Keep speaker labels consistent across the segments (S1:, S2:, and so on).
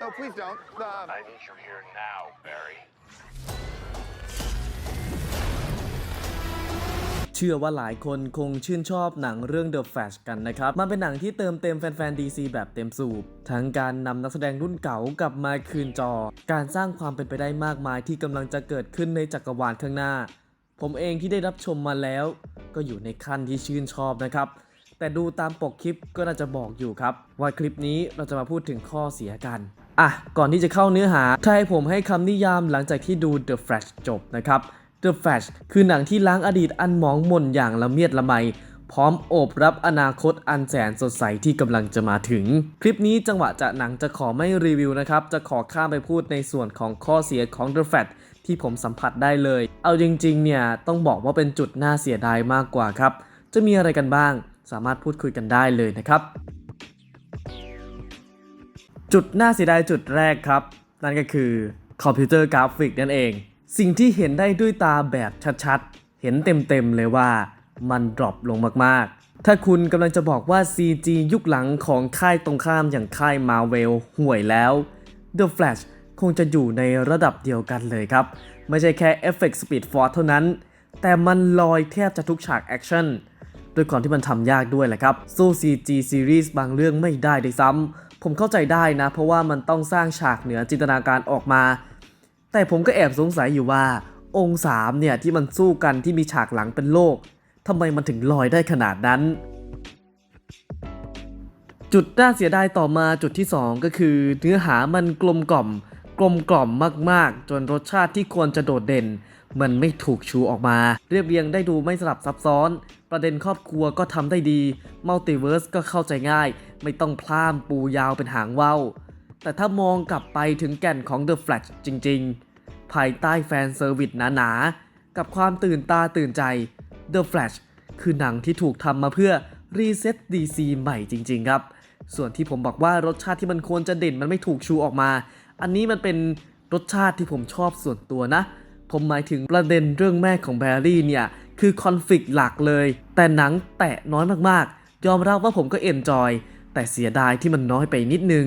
S1: no, please don't. Uh,
S2: I need you here now, Barry.
S3: เชื่อว่าหลายคนคงชื่นชอบหนังเรื่อง The Flash กันนะครับ มันเป็นหนังที่เติมเต็มแฟนๆ DC แบบเต็มสูบ ทั้งการนำนักแสดงรุ่นเก่ากลับมาคืนจอ การสร้างความเป็นไปได้มากมายที่กำลังจะเกิดขึ้นในจักรวาลข้างหน้า ผมเองที่ได้รับชมมาแล้ว ก็อยู่ในขั้นที่ชื่นชอบนะครับ แต่ดูตามปกคลิปก็น่าจะบอกอยู่ครับ ว่าคลิปนี้เราจะมาพูดถึงข้อเสียกัน อะ ก่อนที่จะเข้าเนื้อหา ถ้าให้ผมให้คำนิยามหลังจากที่ดู The Flash จบนะครับ The Flash คือหนังที่ล้างอดีตอันหมองหม่นอย่างละเมียดละไม พร้อมโอบรับอนาคตอันแสนสดใสที่กำลังจะมาถึง คลิปนี้จังหวะจะหนังจะขอไม่รีวิวนะครับ จะขอข้ามไปพูดในส่วนของข้อเสียของ The Flash ที่ผมสัมผัสได้เลย เอาจริงๆ เนี่ย ต้องบอกว่าเป็นจุดน่าเสียดายมากกว่าครับ จะมีอะไรกันบ้าง สามารถพูดคุยกันได้เลยนะครับ จุดน่าเสียดายจุดแรกครับ นั่นก็คือคอมพิวเตอร์กราฟิกนั่นเอง สิ่งที่เห็นได้ด้วยตาแบบชัดๆ เห็นเต็มๆเลยว่ามันดรอปลงมากๆ ถ้าคุณกำลังจะบอกว่า CG ยุคหลังของค่ายตรงข้ามอย่างค่าย Marvel ห่วยแล้ว The Flash คงจะอยู่ในระดับเดียวกันเลยครับ ไม่ใช่แค่ Effect Speed Force เท่านั้น แต่มันลอยแทบจะทุกฉากแอคชั่นด้วยความที่มันทำยากด้วยแหละครับสู้ CG Series บางเรื่องไม่ได้ด้วยซ้ำ ผมเข้าใจได้นะ เพราะว่ามันต้องสร้างฉากเหนือจินตนาการออกมา แต่ผมก็แอบสงสัยอยู่ว่า องค์3เนี่ยที่มันสู้กันที่มีฉากหลังเป็นโลกทำไมมันถึงลอยได้ขนาดนั้น จุดน่าเสียดายต่อมาจุดที่ 2 ก็คือ เนื้อหามันกลมกล่อม กลมกล่อมมากๆ จนรสชาติที่ควรจะโดดเด่น มันไม่ถูกชูออกมา เรียบเรียงได้ดูไม่สลับซับซ้อน ประเด็นครอบครัวก็ทำได้ดีมัลติเวิร์สก็เข้าใจง่าย ไม่ต้องพล่ามปูยาวเป็นหางว่าวแต่ถ้ามองกลับไปถึงแก่นของ The Flash จริงๆ ภายใต้แฟนเซอร์วิสหนาๆ กับความตื่นตาตื่นใจ The Flash คือหนังที่ถูกทำมาเพื่อรีเซ็ต DC ใหม่จริงๆครับ ส่วนที่ผมบอกว่ารสชาติที่มันควรจะเด่นมันไม่ถูกชูออกมา อันนี้มันเป็นรสชาติที่ผมชอบส่วนตัวนะ ผมหมายถึงประเด็นเรื่องแม่ของแบร์รี่เนี่ย คือคอนฟ lict หลักเลย แต่หนังแตะน้อยมากๆ ยอมรับว่าผมก็เอนจอย แต่เสียดายที่มันน้อยไปนิดนึง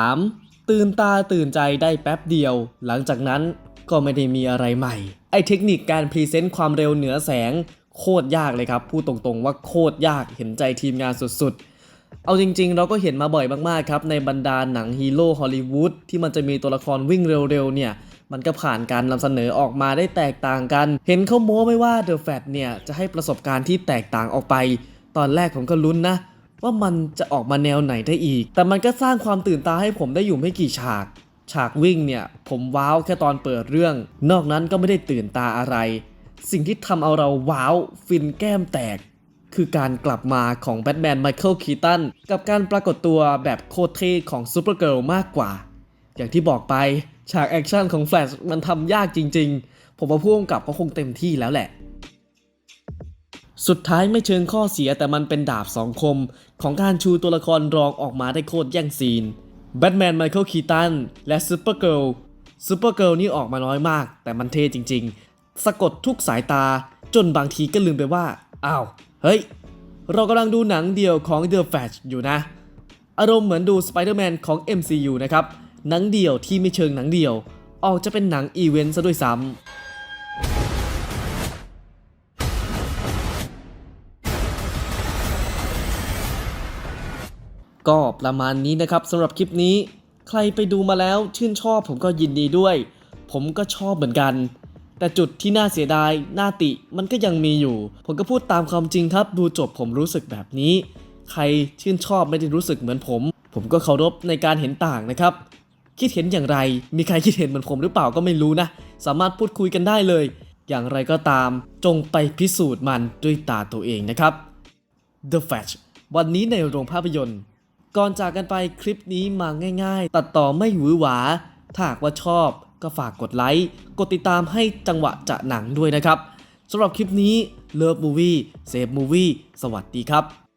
S3: 3. ตื่นตาตื่นใจได้แป๊บเดียว หลังจากนั้นก็ไม่ได้มีอะไรใหม่ ไอเทคนิคการพรีเซนต์ความเร็วเหนือแสง โคตรยากเลยครับ พูดตรงๆว่าโคตรยากเห็นใจทีมงานสุดๆ เอาจริงๆ เราก็เห็นมาบ่อยมากๆครับ ในบรรดาหนังฮีโร่ฮอลลีวูดที่มันจะมีตัวละครวิ่งเร็วๆเนี่ยมันก็ผ่านการนำเสนอออกมาได้แตกต่างกัน เห็นเขาโม้ไม่ว่า The Fat เนี่ยจะให้ประสบการณ์ที่แตกต่างออกไป ตอนแรกผมก็ลุ้นนะ ว่ามันจะออกมาแนวไหนได้อีก แต่มันก็สร้างความตื่นตาให้ผมได้อยู่ไม่กี่ฉาก ฉากวิ่งเนี่ยผมว้าวแค่ตอนเปิดเรื่อง นอกนั้นก็ไม่ได้ตื่นตาอะไร สิ่งที่ทำเอาเราว้าวฟินแก้มแตก คือการกลับมาของแบทแมนไมเคิลคีตันกับการปรากฏตัวแบบโคตรเท่ของซูเปอร์เกิร์ลมากกว่า อย่างที่บอกไปฉากแอคชั่นของแฟลชมันทำยากจริง ๆ ผมว่าพ่วงกับเขาคงเต็มที่แล้วแหละ สุดท้ายไม่เชิงข้อเสียแต่มันเป็นดาบสองคม ของการชูตัวละครรองออกมาได้โคตรแย่งซีนแบทแมนไมเคิลคีตันและซูเปอร์เกิลซูเปอร์เกิลนี่ออกมาน้อยมาก แต่มันเท่จริง ๆ สะกดทุกสายตาจนบางทีก็ลืมไปว่า อ้าว เฮ้ย เรากำลังดูหนังเดียวของ The Flash อยู่นะ อารมณ์เหมือนดู Spider-Man ของ MCU นะครับ หนังเดียวที่ไม่เชิงหนังเดียว ออกจะเป็นหนังอีเวนต์ซะด้วยซ้ำ ก็ประมาณนี้นะครับสำหรับคลิปนี้ ใครไปดูมาแล้วชื่นชอบผมก็ยินดีด้วย ผมก็ชอบเหมือนกัน แต่จุดที่น่าเสียดายน่าติมันก็ยังมีอยู่ ผมก็พูดตามความจริงครับ ดูจบผมรู้สึกแบบนี้ ใครชื่นชอบไม่ได้รู้สึกเหมือนผม ผมก็เคารพในการเห็นต่างนะครับ คิดเห็นอย่างไร มีใครคิดเห็นเหมือนผมหรือเปล่าก็ไม่รู้นะ สามารถพูดคุยกันได้เลย อย่างไรก็ตาม จงไปพิสูจน์มันด้วยตาตัวเองนะครับ The Flash วันนี้ในโรงภาพยนตร์ ก่อนจากกันไปคลิปนี้มาง่ายๆ ตัดต่อไม่หวือหวา ถ้าหากว่าชอบก็ฝากกดไลค์ กดติดตามให้จังหวะจะหนังด้วยนะครับสำหรับคลิปนี้เลิฟมูวี่เซฟมูวี่สวัสดีครับ